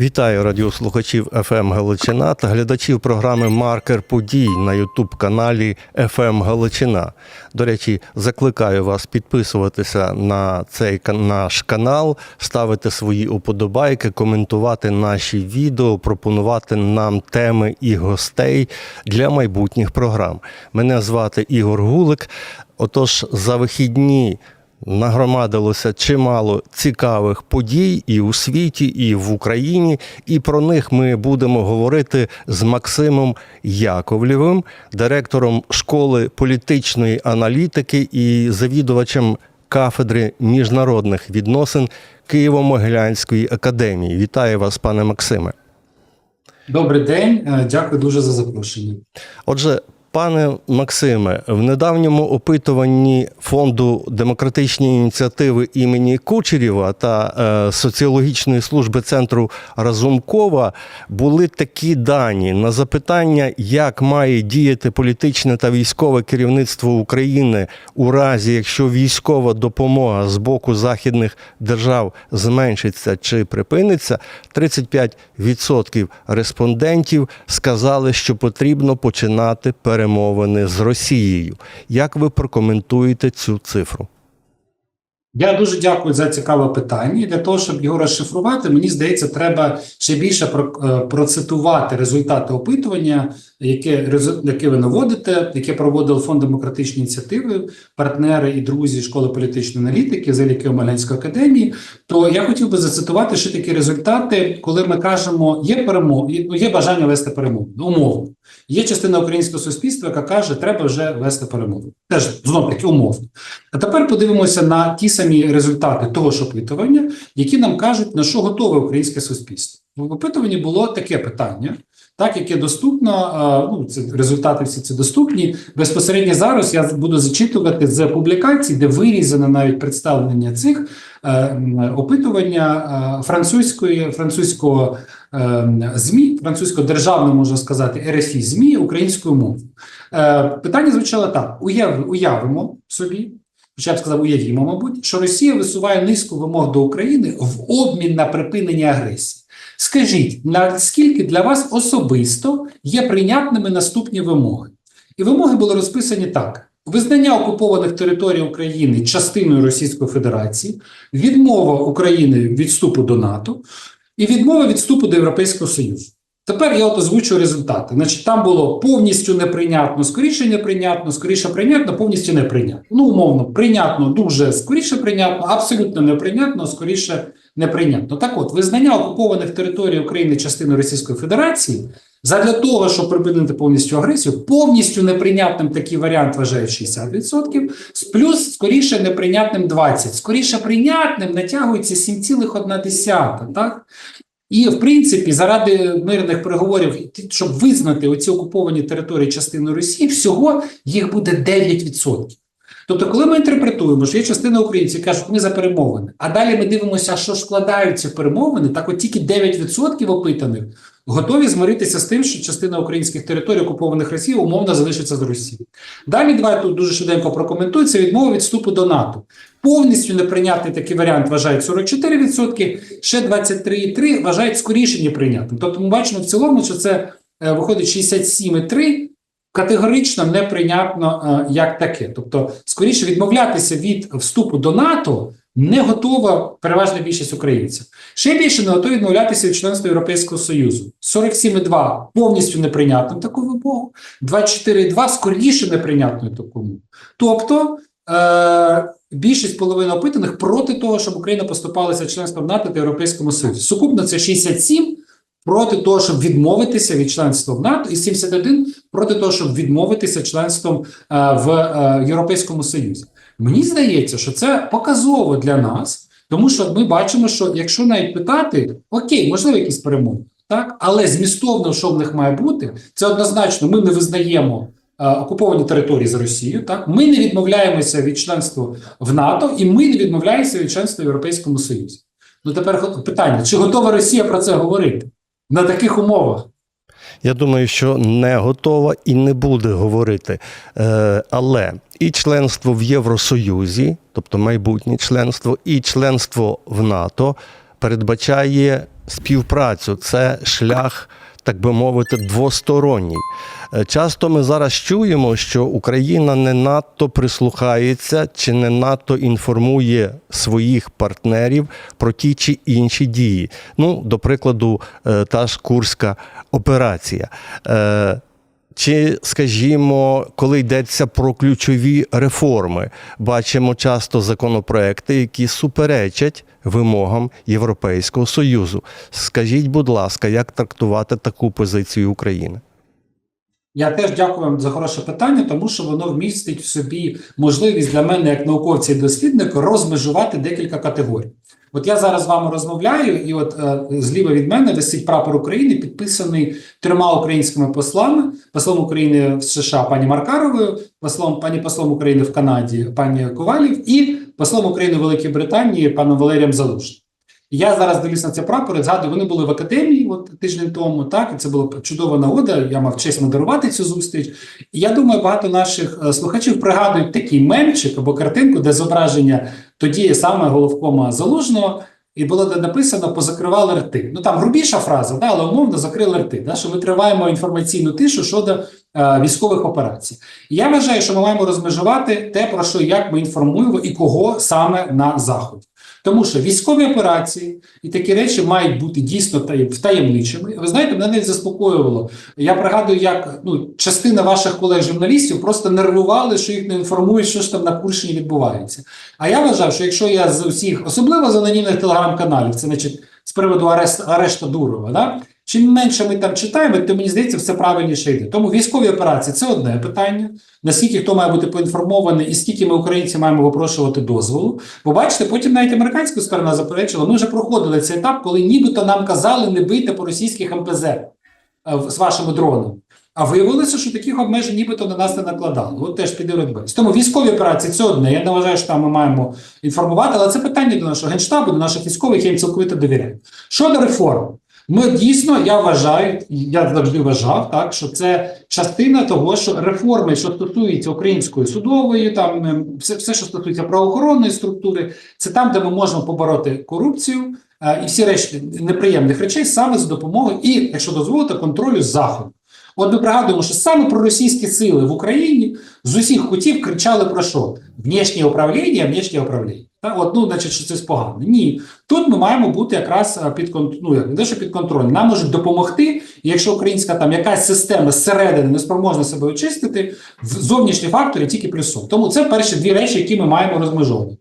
Вітаю радіослухачів FM Галичина та глядачів програми Маркер подій на Ютуб каналі FM Галичина. До речі, закликаю вас підписуватися на цей наш канал, ставити свої уподобайки, коментувати наші відео, пропонувати нам теми і гостей для майбутніх програм. Мене звати Ігор Гулик. Отож, за вихідні нагромадилося чимало цікавих подій і у світі, і в Україні. І про них ми будемо говорити з Максимом Яковлєвим, директором школи політичної аналітики і завідувачем кафедри міжнародних відносин Києво-Могилянської академії. Вітаю вас, пане Максиме. Добрий день, е, дякую дуже за запрошення. Отже, пане Максиме, в недавньому опитуванні фонду демократичні ініціативи імені Кучерєва та е, соціологічної служби центру Разумкова були такі дані на запитання, як має діяти політичне та військове керівництво України у разі, якщо військова допомога з боку західних держав зменшиться чи припиниться. 35% респондентів сказали, що потрібно починати перемовини з Росією. Як ви прокоментуєте цю цифру? Я дуже дякую за цікаве питання. Для того, щоб його розшифрувати, мені здається, треба ще більше е, процитувати результати опитування, яке, яке ви наводите, яке проводив Фонд демократичної ініціативи, партнери і друзі школи політичної аналітики з Києво-Могилянської академії. То я хотів би зацитувати ще такі результати, коли ми кажемо, є перемог, є- ну, є бажання вести перемогу. Умовно. Є частина українського суспільства, яка каже, треба вже вести перемогу. Теж знов таки умовно. А тепер подивимося на ті самі результати того ж опитування, які нам кажуть, на що готове українське суспільство. В опитуванні було таке питання, так яке доступно. Ну, це результати всі ці доступні. Безпосередньо зараз я буду зачитувати з публікацій, де вирізано навіть представлення цих е, опитування французької французького е, ЗМІ, французького державного можна сказати, РФІ ЗМІ українською мовою. Е, Питання звучало так: уяв, уявимо собі, хоча б сказав, уявімо, мабуть, що Росія висуває низку вимог до України в обмін на припинення агресії. Скажіть, наскільки для вас особисто є прийнятними наступні вимоги? І вимоги були розписані так: визнання окупованих територій України частиною Російської Федерації, відмова України від вступу до НАТО і відмова від вступу до Європейського Союзу. Тепер я от озвучу результати. Значить, там було повністю неприйнятно, скоріше неприйнятно, скоріше прийнятно, повністю неприйнятно. Ну, умовно, прийнятно, дуже скоріше прийнятно, абсолютно неприйнятно, скоріше неприйнятно. Так от, визнання окупованих територій України частиною Російської Федерації задля того, щоб припинити повністю агресію, повністю неприйнятним такий варіант вважають 60%, плюс скоріше неприйнятним 20%. Скоріше прийнятним натягується 7,1%. Так? І, в принципі, заради мирних переговорів, щоб визнати оці окуповані території частиною Росії, всього їх буде 9%. Тобто, коли ми інтерпретуємо, що є частина українців, кажуть, ми за перемовини, а далі ми дивимося, що складаються перемовини, так от тільки 9% опитаних готові змиритися з тим, що частина українських територій, окупованих Росією, умовно залишиться з Росії. Далі давай тут дуже швиденько прокоментую, це відмова від вступу до НАТО. Повністю неприйнятний такий варіант вважають 44%, ще 23,3% вважають скоріше неприйнятним. Тобто ми бачимо в цілому, що це е, виходить 67,3%, категорично неприйнятно е, як таке. Тобто, скоріше відмовлятися від вступу до НАТО не готова переважна більшість українців. Ще більше не готові відмовлятися від членства Європейського Союзу. 47,2 повністю неприйнятним таку вимогу, 24,2 скоріше неприйнятною таку вимогу. Тобто е, більшість половини опитаних проти того, щоб Україна поступалася членством НАТО та Європейському Союзі. Сукупно це 67 проти того, щоб відмовитися від членства в НАТО, і 71 проти того, щоб відмовитися членством е, в е, Європейському Союзі. Мені здається, що це показово для нас, тому що ми бачимо, що якщо навіть питати, окей, можливо, якісь перемоги, так, але змістовно, що в них має бути, це однозначно, ми не визнаємо. е, Окуповані території з Росією, так ми не відмовляємося від членства в НАТО, і ми не відмовляємося від членства в Європейському Союзі. Ну тепер питання: чи готова Росія про це говорити на таких умовах? Я думаю, що не готова і не буде говорити. Е, але і членство в Євросоюзі, тобто майбутнє членство, і членство в НАТО передбачає співпрацю. Це шлях, так би мовити, двосторонній. Е, Часто ми зараз чуємо, що Україна не надто прислухається чи не надто інформує своїх партнерів про ті чи інші дії. Ну, до прикладу, е, та ж Курська операція. Е, Чи, скажімо, коли йдеться про ключові реформи, бачимо часто законопроекти, які суперечать вимогам Європейського Союзу. Скажіть, будь ласка, як трактувати таку позицію України? Я теж дякую вам за хороше питання, тому що воно вмістить в собі можливість для мене, як науковця і дослідника, розмежувати декілька категорій. От я зараз з вами розмовляю, і от е, зліва від мене висить прапор України, підписаний трьома українськими послами: послом України в США пані Маркаровою, послом пані послом України в Канаді пані Ковалів і послом України в Великій Британії паном Валерієм Залужним. Я зараз дивлюсь на це прапори, згадую, вони були в академії от тиждень тому. Так, і це була чудова нагода. Я мав честь модерувати цю зустріч. І я думаю, багато наших е, слухачів пригадують такий мемчик або картинку, де зображення тоді саме головкома залужного. І було написано позакривали рти. Ну там грубіша фраза, да, але умовно закрили рти. Да, що ми триваємо інформаційну тишу щодо е, військових операцій. І я вважаю, що ми маємо розмежувати те, про що як ми інформуємо і кого саме на заході. Тому що військові операції і такі речі мають бути дійсно таєм- втаємничими. Ви знаєте, мене навіть заспокоювало. Я пригадую, як ну, частина ваших колег-журналістів просто нервували, що їх не інформують, що ж там на Курщині відбувається. А я вважав, що якщо я з усіх, особливо з анонімних телеграм-каналів, це значить з приводу арест, арешта Дурова, да? Чим менше ми там читаємо, то мені здається, все правильніше йде. Тому військові операції це одне питання. Наскільки хто має бути поінформований, і скільки ми українці маємо випрошувати дозволу. Бо бачите, потім навіть американська сторона заперечила. Ми вже проходили цей етап, коли нібито нам казали не бити по російських МПЗ е, з вашими дронами. А виявилося, що таких обмежень нібито на нас не накладали. От теж піде розбереться. Тому військові операції це одне. Я не вважаю, що там ми маємо інформувати, але це питання до нашого генштабу, до наших військових, я їм цілковито довіряю. Щодо реформ, ми дійсно, я вважаю, я завжди вважав, так що це частина того, що реформи, що стосуються української судової, там ем, все, все, що стосується правоохоронної структури, це там, де ми можемо побороти корупцію е, і всі решті неприємних речей саме за допомогою і, якщо дозволите, контролю заходу. От ми пригадуємо, що саме про російські сили в Україні з усіх кутів кричали про що? Внішнє управління, внішнє управління. Та, от, ну, значить, що це погано. Ні. Тут ми маємо бути якраз під кон- ну, як, не те, що під контролем. Нам можуть допомогти, якщо українська там якась система зсередини не спроможна себе очистити, в зовнішні фактори тільки плюсом. Тому це перші дві речі, які ми маємо розмежовувати.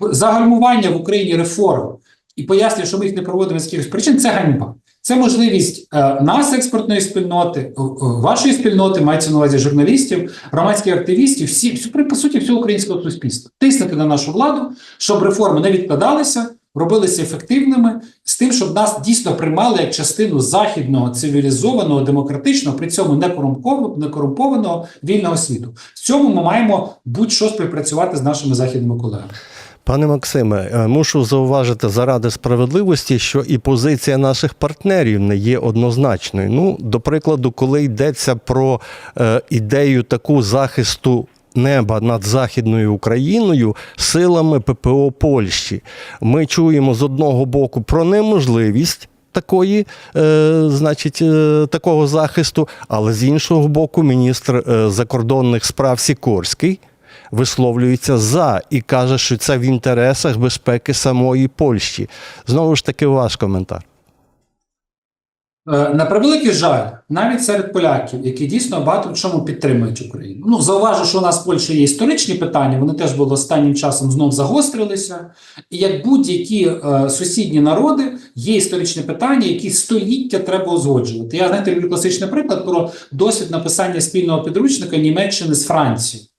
Загальмування в Україні реформ і пояснює, що ми їх не проводимо з якихось причин, це ганьба. Це можливість е, нас, експортної спільноти, е, е, вашої спільноти, мається на увазі журналістів, громадських активістів, всі, по суті, всього українського суспільства. Тиснути на нашу владу, щоб реформи не відкладалися, робилися ефективними, з тим, щоб нас дійсно приймали як частину західного, цивілізованого, демократичного, при цьому не корумпованого, не корумпованого вільного світу. В цьому ми маємо будь-що співпрацювати з нашими західними колегами. Пане Максиме, е, мушу зауважити заради справедливості, що і позиція наших партнерів не є однозначною. Ну, до прикладу, коли йдеться про е, ідею таку захисту. Неба над західною Україною силами ППО Польщі. Ми чуємо з одного боку про неможливість такої, е, значить, е, такого захисту, але з іншого боку, міністр е, закордонних справ Сікорський висловлюється за і каже, що це в інтересах безпеки самої Польщі. Знову ж таки, ваш коментар. Е, На превеликий жаль, навіть серед поляків, які дійсно багато в чому підтримують Україну. Ну, зауважу, що у нас в Польщі є історичні питання, вони теж були останнім часом знов загострилися. І як будь-які е, сусідні народи, є історичні питання, які століття треба узгоджувати. Я знаєте, люблю класичний приклад про досвід написання спільного підручника Німеччини з Францією.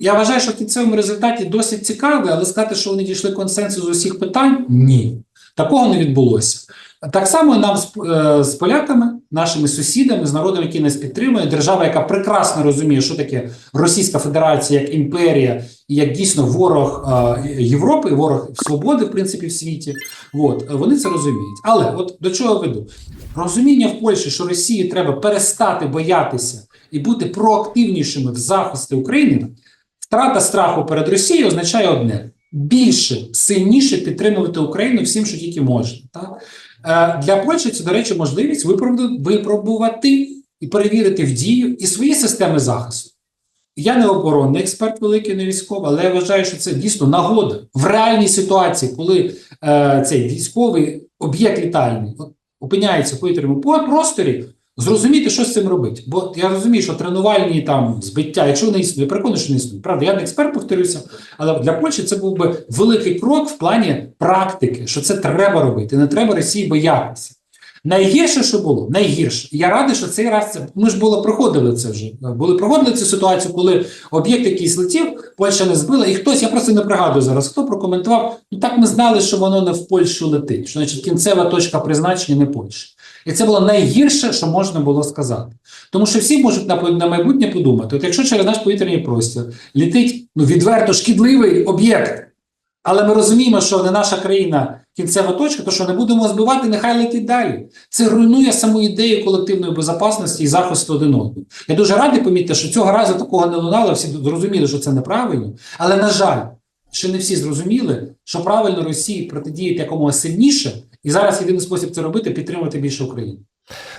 Я вважаю, що в кінцевому результаті досить цікавий, але сказати, що вони дійшли консенсусу з усіх питань ні. Такого не відбулося. Так само нам з, е, з поляками, нашими сусідами, з народом, який нас підтримує, держава, яка прекрасно розуміє, що таке Російська Федерація як імперія і як дійсно ворог е, Європи, ворог свободи, в принципі, в світі. От, вони це розуміють. Але от до чого веду? Розуміння в Польщі, що Росії треба перестати боятися і бути проактивнішими в захисті України. Втрата страху перед Росією означає одне: більше, сильніше підтримувати Україну всім, що тільки можна. Так? Е, Для Польщі це, до речі, можливість випробу- випробувати і перевірити в дію і свої системи захисту. Я не оборонний експерт, великий не військовий, але я вважаю, що це дійсно нагода в реальній ситуації, коли е, цей військовий об'єкт літальний опиняється в повітряному просторі, зрозуміти, що з цим робити. Бо я розумію, що тренувальні там збиття, якщо існують, я переконаний, що не існують. Правда, я не експерт, повторюся, але для Польщі це був би великий крок в плані практики, що це треба робити. Не треба Росії боятися. Найгірше, що було, найгірше. Я радий, що цей раз це. Ми ж було проходили це вже. Були проходили цю ситуацію, коли об'єкт якийсь летів, Польща не збила, і хтось, я просто не пригадую зараз, хто прокоментував. Ну так ми знали, що воно не в Польщу летить. Що значить кінцева точка призначення не Польща. І це було найгірше, що можна було сказати. Тому що всі можуть на, на майбутнє подумати: от якщо через наш повітряний простір літить ну, відверто шкідливий об'єкт, але ми розуміємо, що не наша країна кінцева точка, то що не будемо збивати, нехай летить далі. Це руйнує саму ідею колективної безпечності і захисту один одного. Я дуже радий помітити, що цього разу такого не лунало, всі зрозуміли, що це неправильно. Але, на жаль, ще не всі зрозуміли, що правильно Росії протидіяти якомога сильніше, і зараз єдиний спосіб це робити підтримати більше Україну.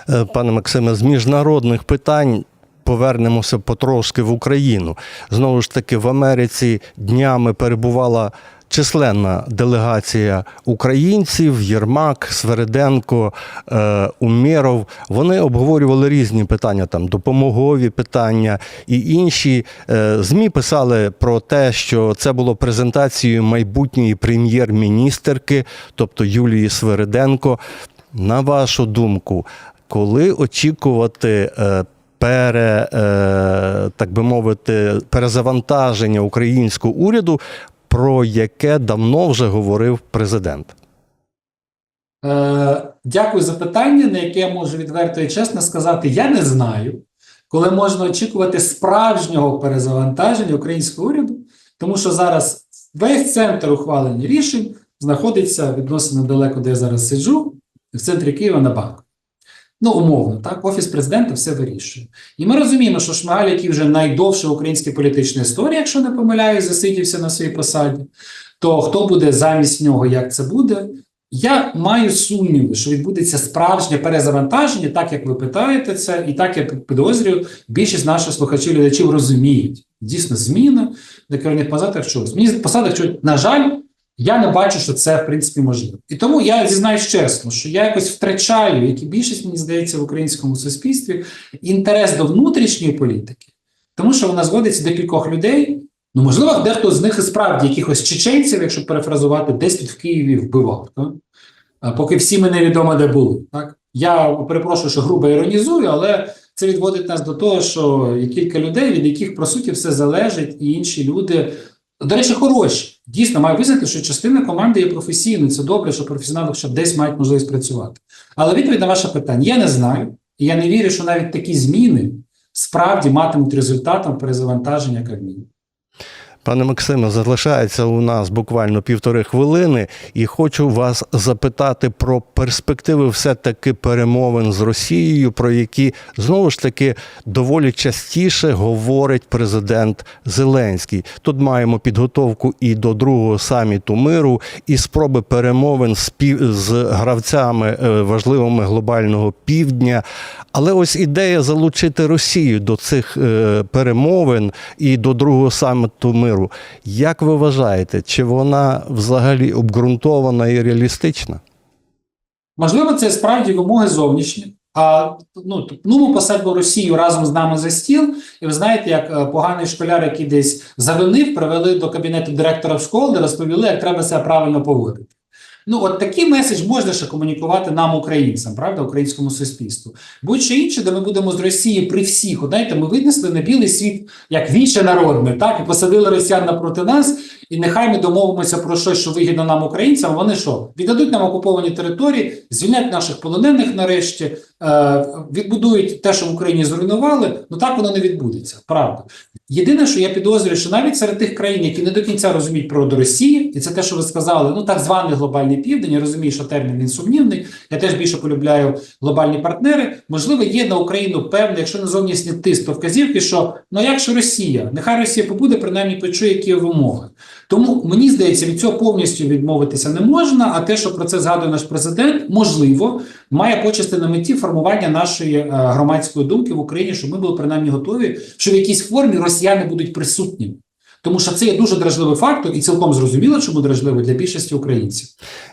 Е, Пане Максиме, з міжнародних питань повернемося потрошки в Україну. Знову ж таки, в Америці днями перебувала численна делегація українців: Єрмак, Свериденко, е, Умєров. Вони обговорювали різні питання, там допомогові питання і інші. Е, ЗМІ писали про те, що це було презентацією майбутньої прем'єр-міністерки, тобто Юлії Свериденко. На вашу думку, коли очікувати е, пере, е, так би мовити, перезавантаження українського уряду, про яке давно вже говорив президент? Е, дякую за питання, на яке я можу відверто і чесно сказати, я не знаю, коли можна очікувати справжнього перезавантаження українського уряду, тому що зараз весь центр ухвалення рішень знаходиться відносно недалеко, де я зараз сиджу, в центрі Києва на банку. Ну, умовно, так, офіс президента все вирішує. І ми розуміємо, що Шмигаль, який вже найдовша українська політична історія, якщо не помиляюсь, засидівся на своїй посаді, то хто буде замість нього, як це буде? Я маю сумніви, що відбудеться справжнє перезавантаження, так як ви питаєте це, і так я підозрюю, більшість наших слухачів глядачів розуміють. Дійсно, зміна на керівних посадах чогось. Мені посадах чогось, на жаль, я не бачу, що це в принципі можливо. І тому я зізнаюсь чесно, що я якось втрачаю, як і більшість, мені здається, в українському суспільстві, інтерес до внутрішньої політики, тому що вона зводиться до кількох людей. Ну, можливо, дехто з них і справді якихось чеченців, якщо перефразувати, десь тут в Києві вбивав. Так? Поки всі ми невідомо де були. Так? Я перепрошую, що грубо іронізую, але це відводить нас до того, що є кілька людей, від яких по суті все залежить, і інші люди, до речі, хороші. Дійсно, маю визнати, що частина команди є професійною. Це добре, що професіонали ще десь мають можливість працювати. Але відповідь на ваше питання: я не знаю, і я не вірю, що навіть такі зміни справді матимуть результатом перезавантаження Кабміну. Пане Максиме, залишається у нас буквально півтори хвилини, і хочу вас запитати про перспективи все-таки перемовин з Росією, про які знову ж таки доволі частіше говорить президент Зеленський. Тут маємо підготовку і до другого саміту миру, і спроби перемовин з, пів... з гравцями е, важливими глобального півдня. Але ось ідея залучити Росію до цих е, перемовин і до другого саміту миру. Як ви вважаєте, чи вона взагалі обґрунтована і реалістична? Можливо, це справді вимоги зовнішні. А ну, ну ми Росію разом з нами за стіл, і ви знаєте, як е, поганий школяр, який десь завинив, привели до кабінету директора школи, де розповіли, як треба себе правильно поводити. Ну, от такий меседж можна ще комунікувати нам, українцям, правда, українському суспільству. Будь-що інше, де ми будемо з Росії при всіх. Знаєте, ми винесли на білий світ як віче народне, так, і посадили росіян напроти нас, і нехай ми домовимося про щось, що вигідно нам, українцям. Вони що? Віддадуть нам окуповані території, звільнять наших полонених нарешті, е, відбудують те, що в Україні зруйнували. Ну так воно не відбудеться, правда. Єдине, що я підозрюю, що навіть серед тих країн, які не до кінця розуміють про Росії, і це те, що ви сказали, ну так званий глобальний південь. Я розумію, що термін він сумнівний. Я теж більше полюбляю глобальні партнери. Можливо, є на Україну певне, якщо не зовнішній тиск, то вказівки, що ну як ж Росія, нехай Росія побуде, принаймні почує, які вимоги. Тому мені здається, від цього повністю відмовитися не можна. А те, що про це згадує наш президент, можливо, має почасти на меті формування нашої е, громадської думки в Україні, щоб ми були принаймні готові, що в якійсь формі росіяни будуть присутні. Тому що це є дуже дражливий фактор, і цілком зрозуміло, чому дражливий для більшості українців.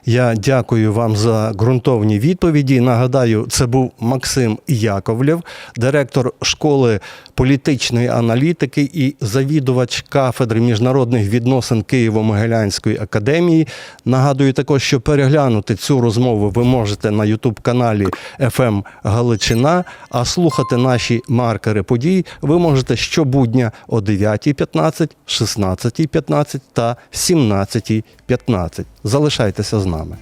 Я дякую вам за ґрунтовні відповіді. Нагадаю, це був Максим Яковлєв, директор школи політичної аналітики і завідувач кафедри міжнародних відносин Києво-Могилянської академії. Нагадую також, що переглянути цю розмову ви можете на Ютуб-каналі «ФМ Галичина, а слухати наші маркери подій ви можете щобудня о 9.15, 16.15 та 17.15. Залишайтеся з нами.